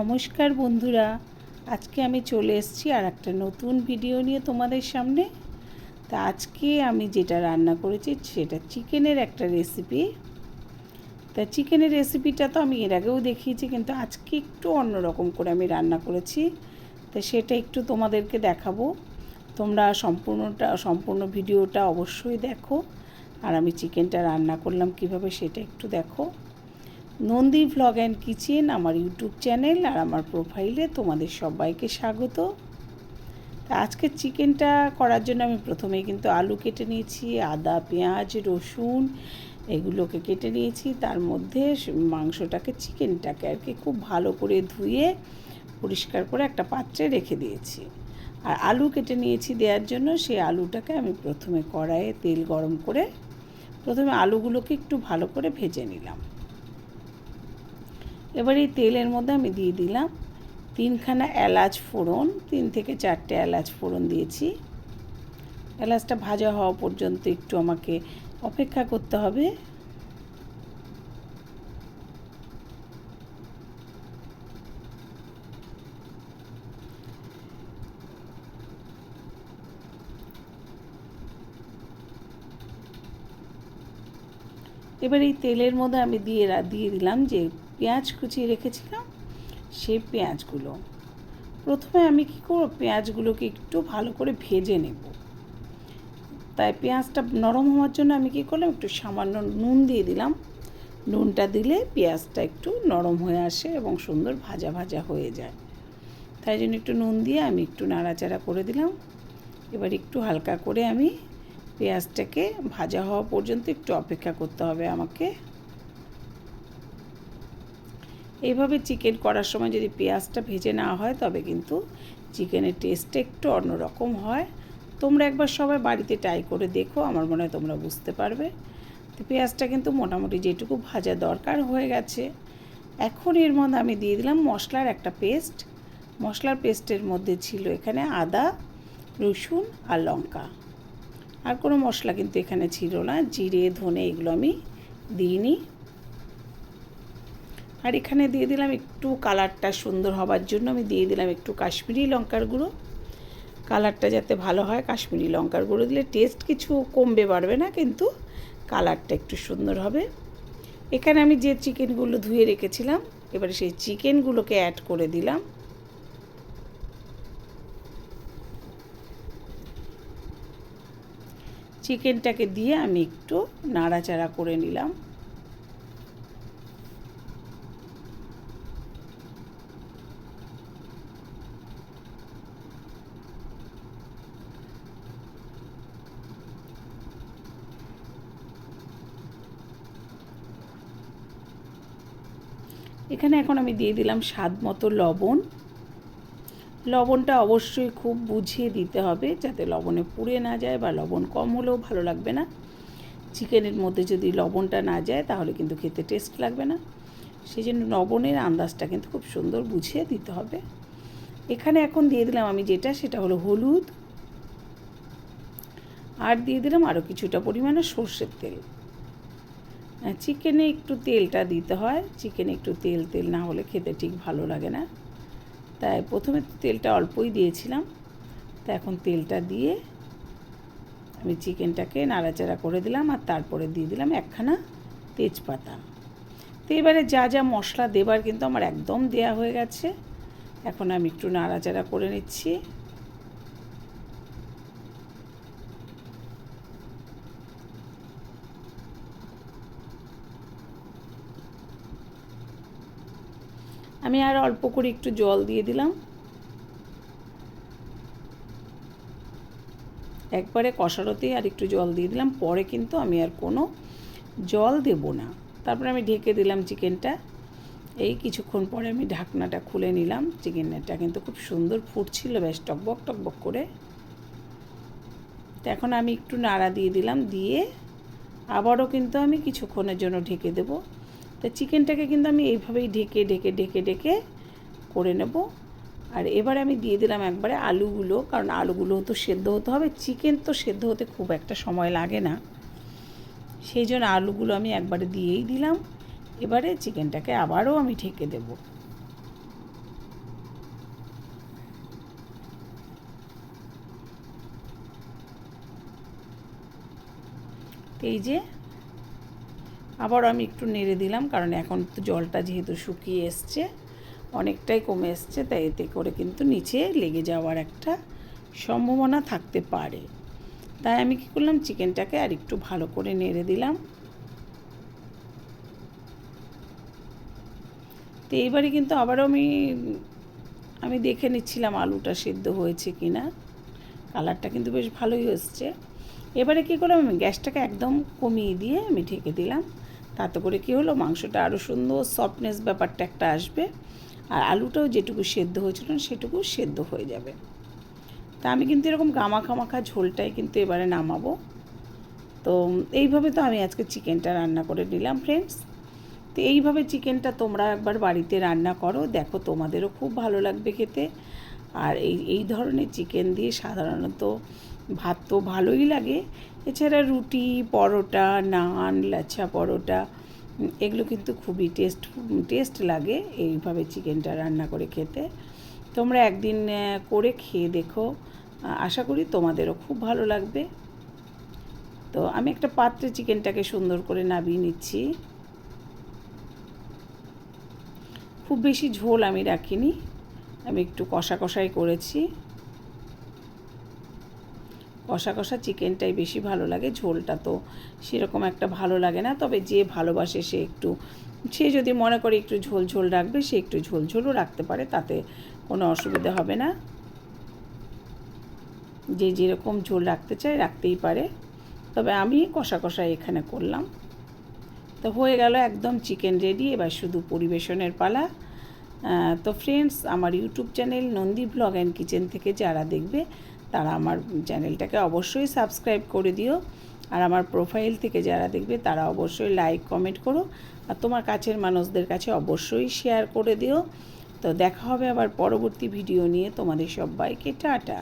নমস্কার বন্ধুরা, আজকে আমি চলে এসেছি আর একটা নতুন ভিডিও নিয়ে তোমাদের সামনে। তা আজকে আমি যেটা রান্না করেছি সেটা চিকেনের একটা রেসিপি তা চিকেনের রেসিপিটা তো আমি এর আগেও দেখিয়েছি, কিন্তু আজকে একটু অন্যরকম করে আমি রান্না করেছি। তা সেটা একটু তোমাদেরকে দেখাবো। তোমরা সম্পূর্ণটা, সম্পূর্ণ ভিডিওটা অবশ্যই দেখো। আর আমি চিকেনটা রান্না করলাম কীভাবে সেটা একটু দেখো। নন্দী ভ্লগ অ্যান্ড কিচেন আমার ইউটিউব চ্যানেল আর আমার প্রোফাইলে তোমাদের সবাইকে স্বাগত। তা আজকে চিকেনটা করার জন্য আমি প্রথমেই কিন্তু আলু কেটে নিয়েছি, আদা, পেঁয়াজ, রসুন এগুলোকে কেটে নিয়েছি। তার মধ্যে মাংসটাকে, চিকেনটাকে আর কি খুব ভালো করে ধুয়ে পরিষ্কার করে একটা পাত্রে রেখে দিয়েছি। আর আলু কেটে নিয়েছি দেওয়ার জন্য, সেই আলুটাকে আমি প্রথমে কড়াইয়ে তেল গরম করে প্রথমে আলুগুলোকে একটু ভালো করে ভেজে নিলাম। এবার এই তেলের মধ্যে আমি দিয়ে দিলাম তিনখানা এলাচ ফোড়ন, তিন থেকে চারটে এলাচ ফোড়ন দিয়েছি। এলাচটা ভাজা হওয়া পর্যন্ত একটু আমাকে অপেক্ষা করতে হবে। এবার এই তেলের মধ্যে আমি দিয়ে দিয়ে দিলাম যে পেঁয়াজ কুচিয়ে রেখেছিলাম সেই পেঁয়াজগুলো। প্রথমে আমি কী করব, পেঁয়াজগুলোকে একটু ভালো করে ভেজে নেব। তাই পেঁয়াজটা নরম হওয়ার জন্য আমি কী করলাম, একটু সামান্য নুন দিয়ে দিলাম। নুনটা দিলে পেঁয়াজটা একটু নরম হয়ে আসে এবং সুন্দর ভাজা ভাজা হয়ে যায়। তাই জন্য একটু নুন দিয়ে আমি একটু নাড়াচাড়া করে দিলাম। এবার একটু হালকা করে আমি পেঁয়াজটাকে ভাজা হওয়া পর্যন্ত একটু অপেক্ষা করতে হবে আমাকে। এইভাবে চিকেন করার সময় যদি পেঁয়াজটা ভেজে না হয়, তবে কিন্তু চিকেনের টেস্টটা একটু অন্যরকম হয়। তোমরা একবার সবাই বাড়িতে ট্রাই করে দেখো, আমার মনে হয় তোমরা বুঝতে পারবে। তো পেঁয়াজটা কিন্তু মোটামুটি যেটুকু ভাজা দরকার হয়ে গেছে। এখন এর মধ্যে আমি দিয়ে দিলাম মশলার একটা পেস্ট। মশলার পেস্টের মধ্যে ছিল এখানে আদা, রসুন আর লঙ্কা। আর কোনো মশলা কিন্তু এখানে ছিল না। জিরে, ধনে এগুলো আমি দিইনি। আর এখানে দিয়ে দিলাম একটু কালারটা সুন্দর হবার জন্য আমি দিয়ে দিলাম একটু কাশ্মীরি লঙ্কার গুঁড়ো। কালারটা যাতে ভালো হয়, কাশ্মীরি লঙ্কার গুঁড়ো দিলে টেস্ট কিছু কমবে, বাড়বে না, কিন্তু কালারটা একটু সুন্দর হবে। এখানে আমি যে চিকেনগুলো ধুয়ে রেখেছিলাম, এবারে সেই চিকেনগুলোকে অ্যাড করে দিলাম। চিকেনটাকে দিয়ে আমি একটু নাড়াচাড়া করে নিলাম। এখানে এখন আমি দিয়ে দিলাম স্বাদ মতো লবণ। লবণটা অবশ্যই খুব বুঝিয়ে দিতে হবে যাতে লবণে পুড়ে না যায় বা লবণ কম হলেও ভালো লাগবে না। চিকেনের মধ্যে যদি লবণটা না যায় তাহলে কিন্তু খেতে টেস্ট লাগবে না। সেই জন্য লবণের আন্দাজটা কিন্তু খুব সুন্দর বুঝিয়ে দিতে হবে। এখানে এখন দিয়ে দিলাম আমি যেটা, সেটা হলো হলুদ। আর দিয়ে দিলাম আরও কিছুটা পরিমাণে সর্ষের তেল। চিকেনে একটু তেলটা দিতে হয়। চিকেনে একটু তেল তেল না হলে খেতে ঠিক ভালো লাগে না। তাই প্রথমে তেলটা অল্পই দিয়েছিলাম। তা এখন তেলটা দিয়ে আমি চিকেনটাকে নাড়াচাড়া করে দিলাম আর তারপরে দিয়ে দিলাম একখানা তেজপাতা। তো এবারে যা যা মশলা দেবার কিন্তু আমার একদম দেয়া হয়ে গেছে। এখন আমি একটু নাড়াচাড়া করে নিচ্ছি। আমি আর অল্প করে একটু জল দিয়ে দিলাম। একবারে কষানোতেই আর একটু জল দিয়ে দিলাম। পরে কিন্তু আমি আর কোনো জল দেব না। তারপরে আমি ঢেকে দিলাম চিকেনটা। এই কিছুক্ষণ পরে আমি ঢাকনাটা খুলে নিলাম। চিকেনটা কিন্তু খুব সুন্দর ফুটছিল বেশ টকবক টকবক করে। তো এখন আমি একটু নাড়া দিয়ে দিলাম। দিয়ে আবারও কিন্তু আমি কিছুক্ষণের জন্য ঢেকে দেবো। তো চিকেনটাকে কিন্তু আমি এইভাবেই ঢেকে ঢেকে ঢেকে ঢেকে করে নেব। আর এবারে আমি দিয়ে দিলাম একবারে আলুগুলো, কারণ আলুগুলো তো সেদ্ধ হতে হবে। চিকেন তো সেদ্ধ হতে খুব একটা সময় লাগে না। সেই জন্য আলুগুলো আমি একবারে দিয়েই দিলাম। এবারে চিকেনটাকে আবারও আমি ঢেকে দেব। এই যে আবার আমি একটু নেড়ে দিলাম, কারণ এখন তো জলটা যেহেতু শুকিয়ে এসছে, অনেকটাই কমে এসছে, তাই এতে করে কিন্তু নিচে লেগে যাওয়ার একটা সম্ভাবনা থাকতে পারে। তাই আমি কী করলাম, চিকেনটাকে আর একটু ভালো করে নেড়ে দিলাম। তো এইবারে কিন্তু আবারও আমি আমি দেখে নিচ্ছিলাম আলুটা সিদ্ধ হয়েছে কি না কালারটা কিন্তু বেশ ভালোই এসছে। এবারে কী করলাম, আমি গ্যাসটাকে একদম কমিয়ে দিয়ে আমি ঢেকে দিলাম। তাতে করে কী হলো? মাংসটা আরও সুন্দর সফটনেস ব্যাপারটা একটা আসবে। আর আলুটাও যেটুকু সেদ্ধ হয়েছিল সেটুকু সেদ্ধ হয়ে যাবে। তা আমি কিন্তু এরকম গামাখা মাখা ঝোলটাই কিন্তু এবারে নামাবো। তো এইভাবে তো আমি আজকে চিকেনটা রান্না করে নিলাম ফ্রেন্ডস তো এইভাবে চিকেনটা তোমরা একবার বাড়িতে রান্না করো, দেখো তোমাদেরও খুব ভালো লাগবে খেতে। আর এই এই ধরনের চিকেন দিয়ে সাধারণত ভাত তো ভালোই লাগে এছাড়া রুটি, পরোটা, নান, লাচ্ছা পরোটা এগুলো কিন্তু খুবই টেস্ট টেস্ট লাগে এইভাবে চিকেনটা রান্না করে খেতে। তোমরা একদিন করে খেয়ে দেখো। আশা করি তোমাদেরও খুব ভালো লাগবে। তো আমি একটা পাত্রে চিকেনটাকে সুন্দর করে নাবিয়ে নিচ্ছি। খুব বেশি ঝোল আমি রাখিনি। আমি একটু কষা কষাই করেছি। কষা কষা চিকেনটাই বেশি ভালো লাগে, ঝোলটা তো সেরকম একটা ভালো লাগে না। তবে যে ভালোবাসে সে একটু, সে যদি মনে করে একটু ঝোল ঝোল রাখবে, সে একটু ঝোল ঝোলও রাখতে পারে, তাতে কোনো অসুবিধা হবে না। যে যেরকম ঝোল রাখতে চায় রাখতেই পারে। তবে আমি কষা কষা এখানে করলাম। তো হয়ে গেল একদম চিকেন রেডি, এবার শুধু পরিবেশনের পালা। তো ফ্রেন্ডস আমার YouTube channel Nandi blog and kitchen থেকে যারা দেখবে তারা আমার চ্যানেলটাকে অবশ্যই সাবস্ক্রাইব করে দিও। আর আমার প্রোফাইল থেকে যারা দেখবে, তারা অবশ্যই লাইক কমেন্ট করো। আর তোমার কাছের মানুষদের কাছে অবশ্যই শেয়ার করে দিও। তো দেখা হবে আবার পরবর্তী ভিডিও নিয়ে। তোমাদের সবাইকে টাটা।